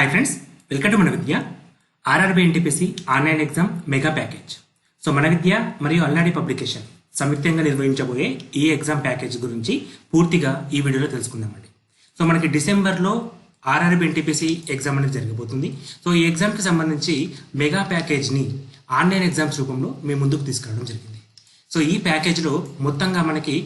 Hi friends welcome to మన Vidya RRB NTPC online exam mega package so మన విద్య మరియు అల్లాడి publication సంయుక్తంగా నిర్వహించబోయే ఈ ఎగ్జామ్ ప్యాకేజ్ గురించి పూర్తిగా ఈ వీడియోలో తెలుసుకుందామండి. సో మనకి డిసెంబర్లో ఆర్ఆర్బి ఎన్టీపీసీ ఎగ్జామ్ అనేది జరగబోతుంది. సో ఈ ఎగ్జామ్కి సంబంధించి మెగా ప్యాకేజ్ని ఆన్లైన్ ఎగ్జామ్స్ రూపంలో మేము ముందుకు తీసుకురావడం జరిగింది. సో ఈ ప్యాకేజ్లో మొత్తంగా మనకి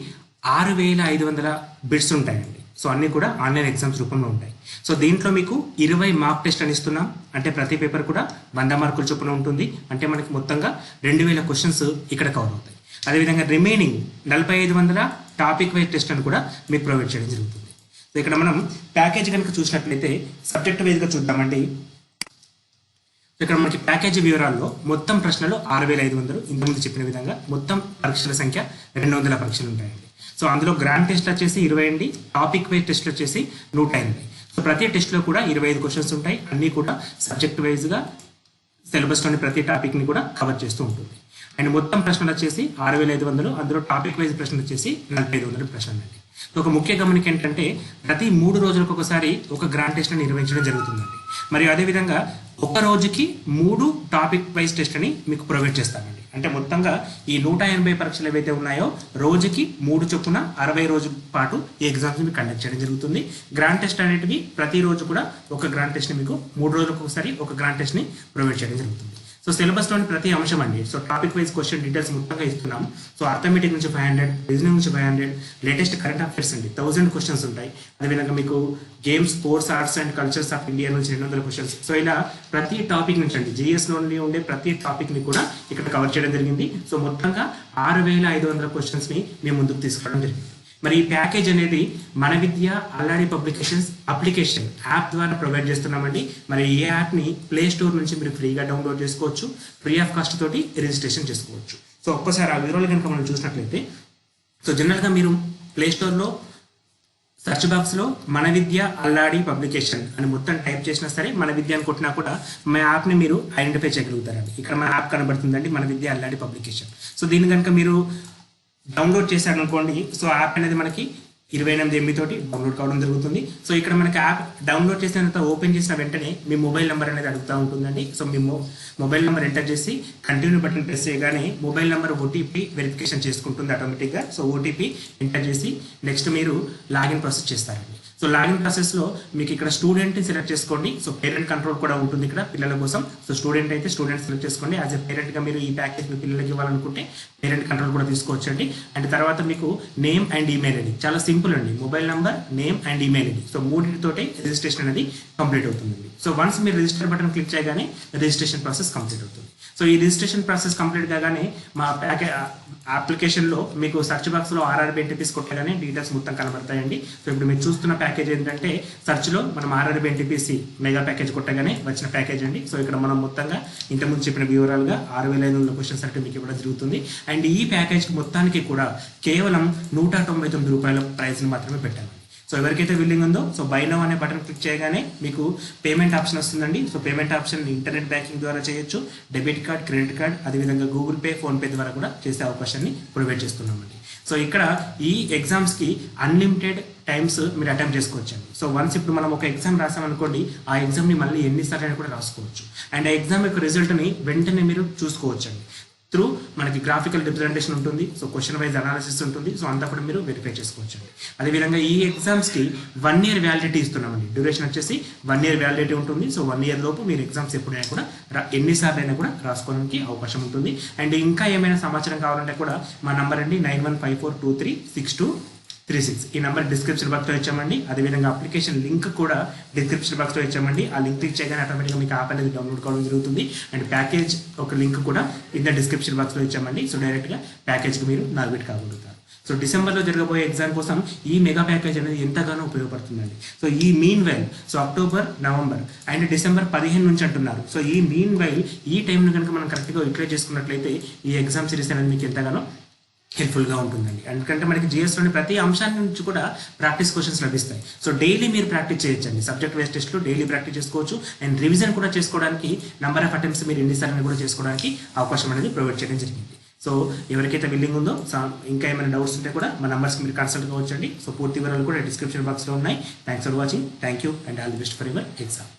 ఆరు వేల ఐదు వందల బిట్స్ ఉంటాయండి. సో అన్నీ కూడా ఆన్లైన్ ఎగ్జామ్స్ రూపంలో ఉంటాయి. సో దీంట్లో మీకు ఇరవై మార్క్ టెస్ట్ అని ఇస్తున్నాం. అంటే ప్రతి పేపర్ కూడా వంద మార్కుల చొప్పున ఉంటుంది. అంటే మనకి మొత్తంగా రెండు వేల క్వశ్చన్స్ ఇక్కడ కవర్ అవుతాయి. అదేవిధంగా రిమైనింగ్ నలభై ఐదు వందల టాపిక్ వైజ్ టెస్ట్ అని కూడా మీకు ప్రొవైడ్ చేయడం జరుగుతుంది. సో ఇక్కడ మనం ప్యాకేజ్ కనుక చూసినట్లయితే సబ్జెక్ట్ వైజ్గా చూద్దామండి. ఇక్కడ మనకి ప్యాకేజీ వివరాల్లో మొత్తం ప్రశ్నలు ఆరు వేల ఐదు వందలు. ఇంతకుముందు చెప్పిన విధంగా మొత్తం పరీక్షల సంఖ్య రెండు వందల పరీక్షలు ఉంటాయండి. సో అందులో గ్రాండ్ టెస్ట్ వచ్చేసి ఇరవై అండి. టాపిక్ వైజ్ టెస్ట్ వచ్చేసి నూట ఎనిమిది సో ప్రతి టెస్ట్లో కూడా ఇరవై ఐదు క్వశ్చన్స్ ఉంటాయి. అన్నీ కూడా సబ్జెక్ట్ వైజ్గా సిలబస్లోని ప్రతి టాపిక్ని కూడా కవర్ చేస్తూ ఉంటుంది. అండ్ మొత్తం ప్రశ్నలు వచ్చేసి ఆరు వేల ఐదు వందలు. అందులో టాపిక్ వైజ్ ప్రశ్నలు వచ్చేసి నలభై ఐదు వందల ప్రశ్నలు అండి. ఒక ముఖ్య గమనిక ఏంటంటే ప్రతి మూడు రోజులకు ఒకసారి ఒక గ్రాండ్ టెస్ట్ని నిర్వహించడం జరుగుతుందండి. మరియు అదేవిధంగా ఒక రోజుకి మూడు టాపిక్ వైజ్ టెస్ట్ అని మీకు ప్రొవైడ్ చేస్తామండి అంటే మొత్తంగా ఈ నూట ఎనభై పరీక్షలు ఏవైతే ఉన్నాయో రోజుకి మూడు చొప్పున అరవై రోజుల పాటు ఈ ఎగ్జామ్స్ మీకు కండక్ట్ చేయడం జరుగుతుంది. గ్రాండ్ టెస్ట్ అనేటివి ప్రతిరోజు కూడా ఒక గ్రాండ్ టెస్ట్ని మీకు మూడు రోజులకు ఒకసారి ఒక గ్రాండ్ టెస్ట్ని ప్రొవైడ్ చేయడం జరుగుతుంది. సో సిలబస్లోని ప్రతి అంశం అండి. So topic wise question details మొత్తంగా ఇస్తున్నాం. సో అర్థమెటిక్ నుంచి ఫైవ్ హండ్రెడ్ రీజనింగ్ నుంచి five hundred latest current affairs అండి. థౌసండ్ క్వశ్చన్స్ ఉంటాయి. అదేవిధంగా మీకు games sports arts and cultures of India నుంచి రెండు వందల క్వశ్చన్స్ సో ఇలా ప్రతి టాపిక్ నుంచి అండి. జిఎస్లోని ఉండే ప్రతి టాపిక్ని కూడా ఇక్కడ కవర్ చేయడం జరిగింది. సో మొత్తంగా ఆరు వేల ఐదు వందల క్వశ్చన్స్ని మేము ముందుకు తీసుకోవడం జరిగింది. మరి ఈ ప్యాకేజ్ అనేది మన Vidya Allaadi publications application app ద్వారా ప్రొవైడ్ చేస్తున్నామండి. మరి ఈ యాప్ని ప్లే స్టోర్ నుంచి మీరు ఫ్రీగా డౌన్లోడ్ చేసుకోవచ్చు. ఫ్రీ ఆఫ్ కాస్ట్ తోటి రిజిస్ట్రేషన్ చేసుకోవచ్చు. సో ఒక్కసారి ఆ వివరాలు కనుక మనం చూసినట్లయితే సో జనరల్గా మీరు ప్లే స్టోర్లో సెర్చ్ బాక్స్లో మన విద్య అల్లాడి పబ్లికేషన్ అని మొత్తం టైప్ చేసినా సరే మన విద్య అనుకుంటున్నా కొట్టినా కూడా మా యాప్ని మీరు ఐడెంటిఫై చేయగలుగుతారండి. ఇక్కడ మన యాప్ కనబడుతుందండి మన విద్య అల్లాడి పబ్లికేషన్. సో దీన్ని కనుక మీరు డౌన్లోడ్ చేశారనుకోండి సో యాప్ అనేది మనకి ఇరవై ఎనిమిది ఎంబీ తోటి డౌన్లోడ్ కావడం జరుగుతుంది. సో ఇక్కడ మనకి యాప్ డౌన్లోడ్ చేసిన తర్వాత ఓపెన్ చేసిన వెంటనే మీ మొబైల్ నెంబర్ అనేది అడుగుతూ ఉంటుందండి. సో మీ మొబైల్ నెంబర్ ఎంటర్ చేసి కంటిన్యూ బటన్ ప్రెస్ చేయగానే మొబైల్ నెంబర్ ఓటీపీ వెరిఫికేషన్ చేసుకుంటుంది ఆటోమేటిక్గా సో ఓటీపీ ఎంటర్ చేసి నెక్స్ట్ మీరు లాగిన్ ప్రాసెస్ చేస్తారండి. సో లాగిన్ ప్రాసెస్లో మీకు ఇక్కడ స్టూడెంట్ సెలెక్ట్ చేసుకోండి. సో పేరెంట్ కంట్రోల్ కూడా ఉంటుంది ఇక్కడ పిల్లల కోసం. సో స్టూడెంట్ అయితే స్టూడెంట్ సెలెక్ట్ చేసుకోండి. యాజ్ ఎ పేరెంట్గా మీరు ఈ ప్యాకేజ్ మీ పిల్లలకి ఇవ్వాలనుకుంటే పేరెంట్ కంట్రోల్ కూడా తీసుకోవచ్చండి. అండ్ తర్వాత మీకు నేమ్ అండ్ ఈమెయిల్ ఐడి చాలా సింపుల్ అండి. Mobile number name and email ID so మూడింటితోటే registration అనేది కంప్లీట్ అవుతుంది సో వన్స్ మీరు రిజిస్టర్ బటన్ క్లిక్ చేయగానే రిజిస్ట్రేషన్ ప్రాసెస్ కంప్లీట్ అవుతుంది. సో ఈ రిజిస్ట్రేషన్ ప్రాసెస్ కంప్లీట్ కాగానే మా ప్యాకే అప్లికేషన్లో మీకు సర్చ్ బాక్స్లో ఆర్ఆర్బీ ఎన్టీపీస్ కొట్టగానే డీటెయిల్స్ మొత్తం కనబడతాయండి. సో ఇప్పుడు మీరు చూస్తున్న ప్యాకేజ్ ప్యాకేజ్ ఏంటంటే సర్చ్లో మనం ఆర్ఆర్బి ఎన్టీపీసీ మెగా ప్యాకేజ్ కొట్టగానే వచ్చిన ప్యాకేజ్ అండి. సో ఇక్కడ మనం మొత్తంగా ఇంతకుముందు చెప్పిన వివరాలుగా ఆరు వేల ఐదు వందల క్వశ్చన్స్ అంటే మీకు ఇవ్వడం జరుగుతుంది. అండ్ ఈ ప్యాకేజ్ మొత్తానికి కూడా కేవలం నూట తొంభై తొమ్మిది రూపాయల ప్రైస్ని మాత్రమే పెట్టాను సో ఎవరికైతే విల్లింగ్ ఉందో సో బై నౌ అనే బటన్ క్లిక్ చేయగానే మీకు పేమెంట్ ఆప్షన్ వస్తుందండి. So payment option internet banking ద్వారా చేయొచ్చు డెబిట్ కార్డ్ క్రెడిట్ కార్డ్ అదేవిధంగా గూగుల్ పే ఫోన్పే ద్వారా కూడా చేసే అవకాశాన్ని ప్రొవైడ్ చేస్తున్నామండి. సో ఇక్కడ ఈ ఎగ్జామ్స్కి అన్లిమిటెడ్ టైమ్స్ మీరు అటెంప్ట్ చేసుకోవచ్చండి. సో వన్స్ ఇప్పుడు మనం ఒక ఎగ్జామ్ రాసామనుకోండి ఆ ఎగ్జామ్ని మళ్ళీ ఎన్నిసార్లు అయినా కూడా రాసుకోవచ్చు. అండ్ ఆ ఎగ్జామ్ యొక్క రిజల్ట్ని వెంటనే మీరు చూసుకోవచ్చండి. త్రూ మనకి గ్రాఫికల్ రిప్రజెంటేషన్ ఉంటుంది సో క్వశ్చన్ వైజ్ అనాలిసిస్ ఉంటుంది సో అంతా కూడా మీరు వెరిఫై చేసుకోవచ్చు అదేవిధంగా ఈ ఎగ్జామ్స్కి వన్ ఇయర్ వ్యాలిడిటీ ఇస్తున్నామండి. డ్యూరేషన్ వచ్చేసి వన్ ఇయర్ వ్యాలిడిటీ ఉంటుంది సో వన్ ఇయర్ లోపు మీరు ఎగ్జామ్స్ ఎప్పుడైనా కూడా ఎన్నిసార్లు అయినా కూడా రాసుకోవడానికి అవకాశం ఉంటుంది. అండ్ ఇంకా ఏమైనా సమాచారం కావాలంటే కూడా మా నంబర్ అండి nine one five four two three six two three six. ఈ నెంబర్ డిస్క్రిప్షన్ బాక్స్లో ఇచ్చామండి. అదేవిధంగా అప్లికేషన్ లింక్ కూడా డిస్క్రిప్షన్ బాక్స్లో ఇచ్చామండి. ఆ లింక్ క్లిక్ చేయగానే ఆటోమేటిక్గా మీకు యాప్ అనేది డౌన్లోడ్ కావడం జరుగుతుంది. అండ్ ప్యాకేజ్ ఒక లింక్ కూడా ఇంత డిస్క్రిప్షన్ బాక్స్లో ఇచ్చామండి. సో డైరెక్ట్గా ప్యాకేజ్కి మీరు నావిగేట్ కాగలుగుతారు సో డిసెంబర్లో జరగబోయే ఎగ్జామ్ కోసం ఈ మెగా ప్యాకేజ్ అనేది ఎంతగానో ఉపయోగపడుతుందండి. సో ఈ meanwhile so October November and December పదిహేను నుంచి అంటున్నారు. సో ఈ మీన్ వైల్ ఈ టైంను కనుక మనం కరెక్ట్గా యూటిలైజ్ చేసుకున్నట్లయితే ఈ ఎగ్జామ్ సిరీస్ అనేది మీకు ఎంతగానో హెల్ప్ఫుల్గా ఉంటుందండి. ఎందుకంటే మనకి జిఎస్లోని ప్రతి అంశాన్ని నుంచి కూడా ప్రాక్టీస్ క్వశ్చన్స్ లభిస్తాయి. సో డైలీ మీరు ప్రాక్టీస్ చేయొచ్చండి. సబ్జెక్ట్ వైజ్ టెస్ట్లు డైలీ ప్రాక్టీస్ చేసుకోవచ్చు. అండ్ రివిజన్ కూడా చేసుకోవడానికి నెంబర్ ఆఫ్ అటెంప్ట్స్ మీరు ఎన్నిసార్లు కూడా చేసుకోవడానికి అవకాశం అనేది ప్రొవైడ్ చేయడం జరిగింది. సో ఎవరికైతే బిల్లింగ్ ఉందో ఇంకా ఏమైనా డౌట్స్ ఉంటే కూడా మా నెంబర్స్కి మీరు కన్సల్ట్ కావచ్చండి సో పూర్తి వివరాలు కూడా డిస్క్రిప్షన్ బాక్స్లో ఉన్నాయి. Thanks for watching thank you and all the best for your exam